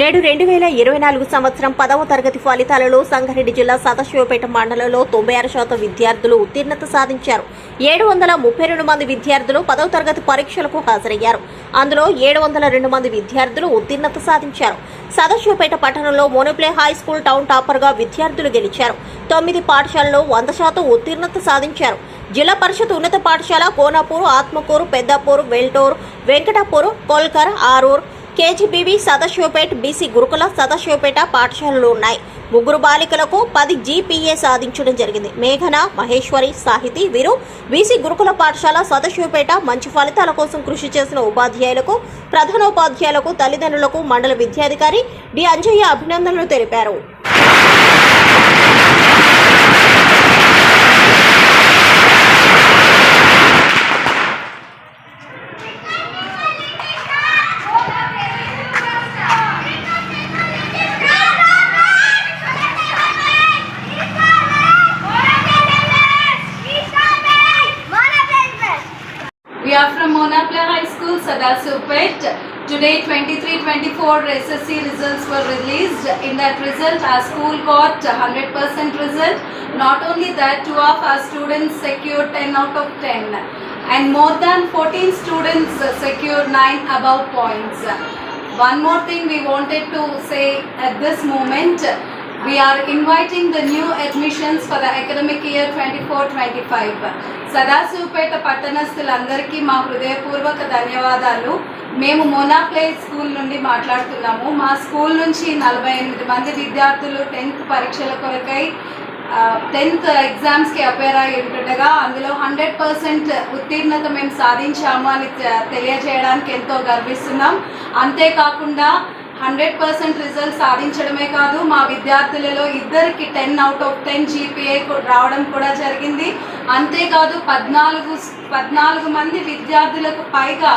నేడు రెండు వేల ఇరవై నాలుగు సంవత్సరం పదవ తరగతి ఫలితాలలో సంగారెడ్డి జిల్లా సదాశివపేట మండలంలో తొంభై ఆరు శాతం విద్యార్థులు ఉత్తీర్ణత సాధించారు. ఏడు వందల ముప్పై రెండు మంది విద్యార్థులు పదవ తరగతి పరీక్షలకు హాజరయ్యారు. అందులో ఏడు వందల రెండు మంది విద్యార్థులు ఉత్తీర్ణత సాధించారు. సదాశివపేట పట్టణంలో మోనోప్లే హై స్కూల్ టౌన్ టాపర్గా విద్యార్థులు గెలిచారు. తొమ్మిది పాఠశాలలో వంద శాతం ఉత్తీర్ణత సాధించారు. జిల్లా పరిషత్ ఉన్నత పాఠశాల కోనాపూర్ ఆత్మకూరు పెద్దాపూర్ వెల్టూరు వెంకటాపూర్ కోల్కర్ ఆరూర్ కేజీబీవీ సదాశివపేట బీసీ గురుకుల సదాశివపేట పాఠశాలలు ఉన్నాయి. ముగ్గురు బాలికలకు పది జీపీఏ సాధించడం జరిగింది. మేఘన మహేశ్వరి సాహితి వీరు బీసీ గురుకుల పాఠశాల సదాశివపేట మంచి ఫలితాల కోసం కృషి చేసిన ఉపాధ్యాయులకు ప్రధానోపాధ్యాయులకు తల్లిదండ్రులకు మండల విద్యాధికారి డి. అంజయ్య అభినందనలు తెలిపారు. We are from Monapla High School, Sadasupet. Today 23-24 SSC results were released. In that result, our school got 100% result. Not only that, two of our students secured 10 out of 10. And more than 14 students secured 9 above points. One more thing we wanted to say at this moment, we are inviting the new admissions for the academic year 24-25. Sadasivpet పట్టణస్థులందరికీ మా హృదయపూర్వక ధన్యవాదాలు. మేము మోనాప్లే school నుండి మాట్లాడుతున్నాము. మా school నుంచి నలభై ఎనిమిది మంది విద్యార్థులు టెన్త్ పరీక్షల కొరకై టెన్త్ ఎగ్జామ్స్కి అపేర్ అయి ఉంటుండగా అందులో హండ్రెడ్ పర్సెంట్ ఉత్తీర్ణత మేము సాధించాము అని తె- తెలియజేయడానికి ఎంతో గర్విస్తున్నాం. అంతేకాకుండా హండ్రెడ్ పర్సెంట్ రిజల్ట్ సాధించడమే కాదు మా విద్యార్థులలో ఇద్దరికి ten out of ten GPA రావడం కూడా జరిగింది. అంతేకాదు పద్నాలుగు పద్నాలుగు మంది విద్యార్థులకు పైగా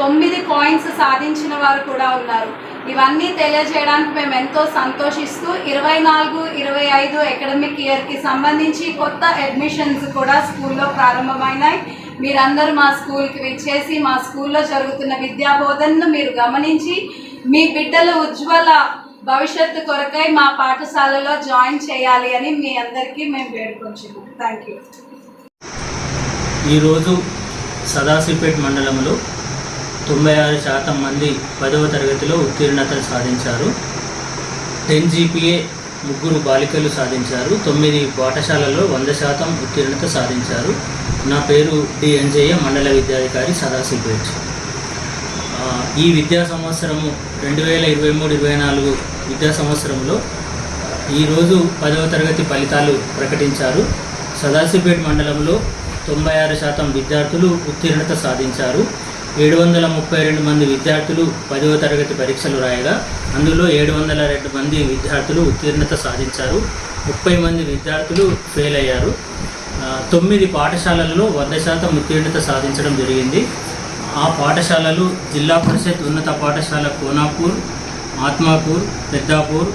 తొమ్మిది పాయింట్స్ సాధించిన వారు కూడా ఉన్నారు. ఇవన్నీ తెలియజేయడానికి మేము ఎంతో సంతోషిస్తూ ఇరవై నాలుగు ఇరవై ఐదు అకాడమిక్ ఇయర్కి సంబంధించి కొత్త అడ్మిషన్స్ కూడా స్కూల్లో ప్రారంభమైనాయి. మీరందరూ మా స్కూల్కి విచ్చేసి మా స్కూల్లో జరుగుతున్న విద్యా బోధనను మీరు గమనించి మీ బిడ్డల ఉజ్వల భవిష్యత్తు కొరకై మా పాఠశాలలో జాయిన్ చేయాలి అని మీ అందరికీ మేము వేడుకొంచున్నాం. థ్యాంక్ యూ ఈరోజు సదాశివపేట్ మండలంలో తొంభై ఆరు శాతం మంది పదవ తరగతిలో ఉత్తీర్ణత సాధించారు. టెన్ జీపీఏ ముగ్గురు బాలికలు సాధించారు. తొమ్మిది పాఠశాలలో వంద శాతం ఉత్తీర్ణత సాధించారు. నా పేరు డి అంజయ్య మండల విద్యాధికారి సదాశివపేట్. ఈ విద్యా సంవత్సరము రెండు వేల ఇరవై మూడు ఇరవై నాలుగు విద్యా సంవత్సరంలో ఈరోజు పదవ తరగతి ఫలితాలు ప్రకటించారు. సదాశివపేట మండలంలో తొంభై ఆరు శాతం విద్యార్థులు ఉత్తీర్ణత సాధించారు. ఏడు వందల ముప్పై రెండు మంది విద్యార్థులు పదవ తరగతి పరీక్షలు రాయగా అందులో ఏడు వందల రెండు మంది విద్యార్థులు ఉత్తీర్ణత సాధించారు. ముప్పై మంది విద్యార్థులు ఫెయిల్ అయ్యారు. తొమ్మిది పాఠశాలలలో వంద శాతం ఉత్తీర్ణత సాధించడం జరిగింది. ఆ పాఠశాలలు జిల్లా పరిషత్ ఉన్నత పాఠశాల కోనాపూర్ ఆత్మాపూర్ పెద్దాపూర్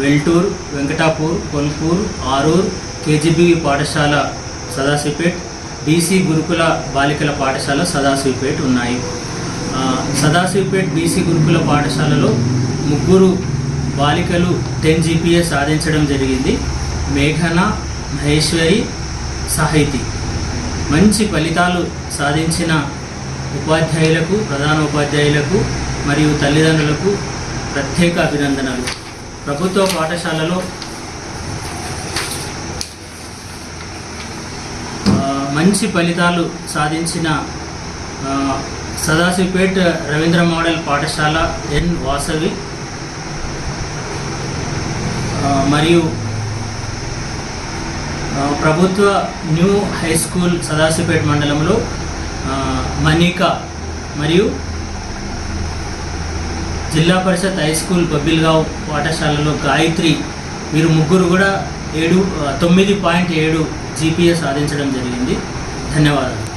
వెల్టూర్ వెంకటాపూర్ కొల్పూర్ ఆరూర్ కేజీబీ పాఠశాల సదాశివపేట్ బీసీ గురుకుల బాలికల పాఠశాల సదాశివపేట్ ఉన్నాయి. సదాశివపేట్ బీసీ గురుకుల పాఠశాలలో ముగ్గురు బాలికలు టెన్ జీపీఏ సాధించడం జరిగింది. మేఘన మహేశ్వరి సాహితి. మంచి ఫలితాలు సాధించిన ఉపాధ్యాయులకు ప్రధాన ఉపాధ్యాయులకు మరియు తల్లిదండ్రులకు ప్రత్యేక అభినందనలు. ప్రభుత్వ పాఠశాలలో మంచి ఫలితాలు సాధించిన ఆ, సదాశివపేట్ రవీంద్ర మోడల్ పాఠశాల ఎన్ వాసవి మరియు ప్రభుత్వ న్యూ హై స్కూల్ సదాశివపేట మండలంలో మనిక మరియు జిల్లా పరిషత్ హై స్కూల్ బబ్బిల్గావ్ పాఠశాలలో గాయత్రి వీరు ముగ్గురు కూడా ఏడు తొమ్మిది పాయింట్ ఏడు జీపీఏ సాధించడం జరిగింది. ధన్యవాదాలు.